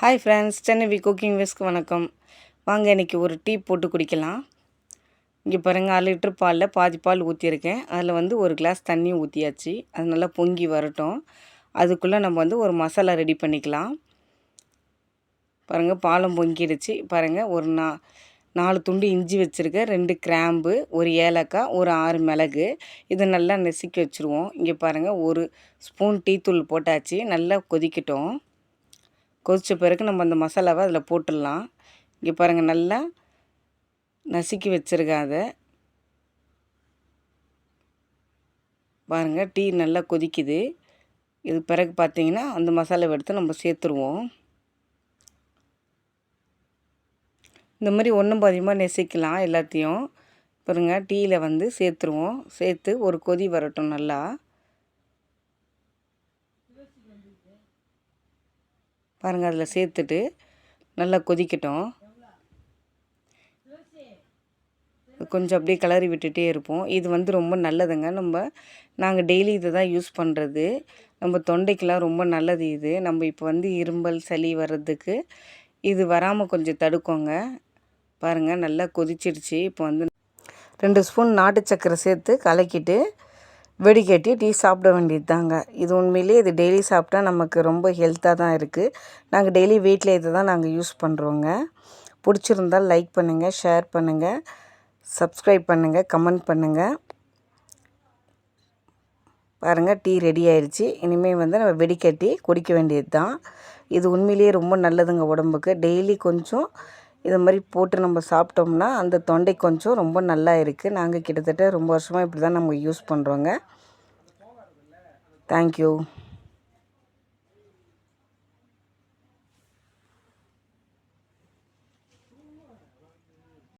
Hi friends Chennai we cooking whisk வணக்கம். வாங்க இன்றைக்கி ஒரு டீ போட்டு குடிக்கலாம். இங்கே பாருங்கள் அரை லிட்டர் பாலில் பாதி பால் ஊற்றியிருக்கேன் அதில் வந்து ஒரு கிளாஸ் தண்ணி ஊற்றியாச்சு அது நல்லா பொங்கி வரட்டும். அதுக்குள்ளே நம்ம வந்து ஒரு மசாலா ரெடி பண்ணிக்கலாம். பாருங்கள் பாலம் பொங்கிடுச்சு. பாருங்கள் ஒரு நா நாலு துண்டு இஞ்சி வச்சுருக்கேன். ரெண்டு கிராம்பு ஒரு ஏலக்காய் ஒரு ஆறு மிளகு. இதை நல்லா நெசுக்கி வச்சுருவோம். இங்கே பாருங்கள் ஒரு ஸ்பூன் டீ தூள் போட்டாச்சு. நல்லா கொதிக்கட்டும். கொதித்த பிறகு நம்ம அந்த மசாலாவை அதில் போட்டுடலாம். இங்கே பாருங்கள் நல்லா நசுக்கி வச்சுருக்காத. பாருங்கள் டீ நல்லா கொதிக்குது. இது பிறகு பார்த்திங்கன்னா அந்த மசாலாவை எடுத்து நம்ம சேர்த்துருவோம். இந்த மாதிரி ஒன்றும் பாதியமாக நெசிக்கலாம் எல்லாத்தையும். பாருங்கள் டீயில் வந்து சேர்த்துருவோம். சேர்த்து ஒரு கொதி வரட்டும் நல்லா. பாருங்கள் அதில் சேர்த்துட்டு நல்லா கொதிக்கட்டும். கொஞ்சம் அப்படியே கிளறி விட்டுகிட்டே இருப்போம். இது வந்து ரொம்ப நல்லதுங்க. நம்ம நாங்கள் டெய்லி இதை தான் யூஸ் பண்ணுறது நம்ம தொண்டைக்கெலாம் ரொம்ப நல்லது இது. நம்ம இப்போ வந்து இரும்பல் சளி வர்றதுக்கு இது வராமல் கொஞ்சம் தடுக்கோங்க. பாருங்கள் நல்லா கொதிச்சிடுச்சு இப்போ வந்து ரெண்டு ஸ்பூன் நாட்டு சக்கரை சேர்த்து கலக்கிட்டு வெடிக்கட்டி டீ சாப்பிட வேண்டியது தாங்க இது உண்மையிலே இது டெய்லி சாப்பிட்டா நமக்கு ரொம்ப ஹெல்த்தாக தான் இருக்குது நாங்கள் டெய்லி வீட்டில் இதை தான் நாங்கள் யூஸ் பண்ணுறோங்க பிடிச்சிருந்தால் லைக் பண்ணுங்கள் ஷேர் பண்ணுங்கள் சப்ஸ்கிரைப் பண்ணுங்கள் கமெண்ட் பண்ணுங்கள் பாருங்கள் டீ ரெடி ஆயிடுச்சு இனிமேல் வந்து நம்ம வெடிக்கட்டி குடிக்க வேண்டியது தான் இது உண்மையிலேயே ரொம்ப நல்லதுங்க உடம்புக்கு. டெய்லி கொஞ்சம் இது மாதிரி போட்டு நம்ம சாப்பிட்டோம்னா அந்த தொண்டை கொஞ்சம் ரொம்ப நல்லா இருக்குது நாங்கள் கிட்டத்தட்ட ரொம்ப வருஷமாக இப்படி தான் நம்ம யூஸ் பண்ணுறோங்க தேங்க்யூ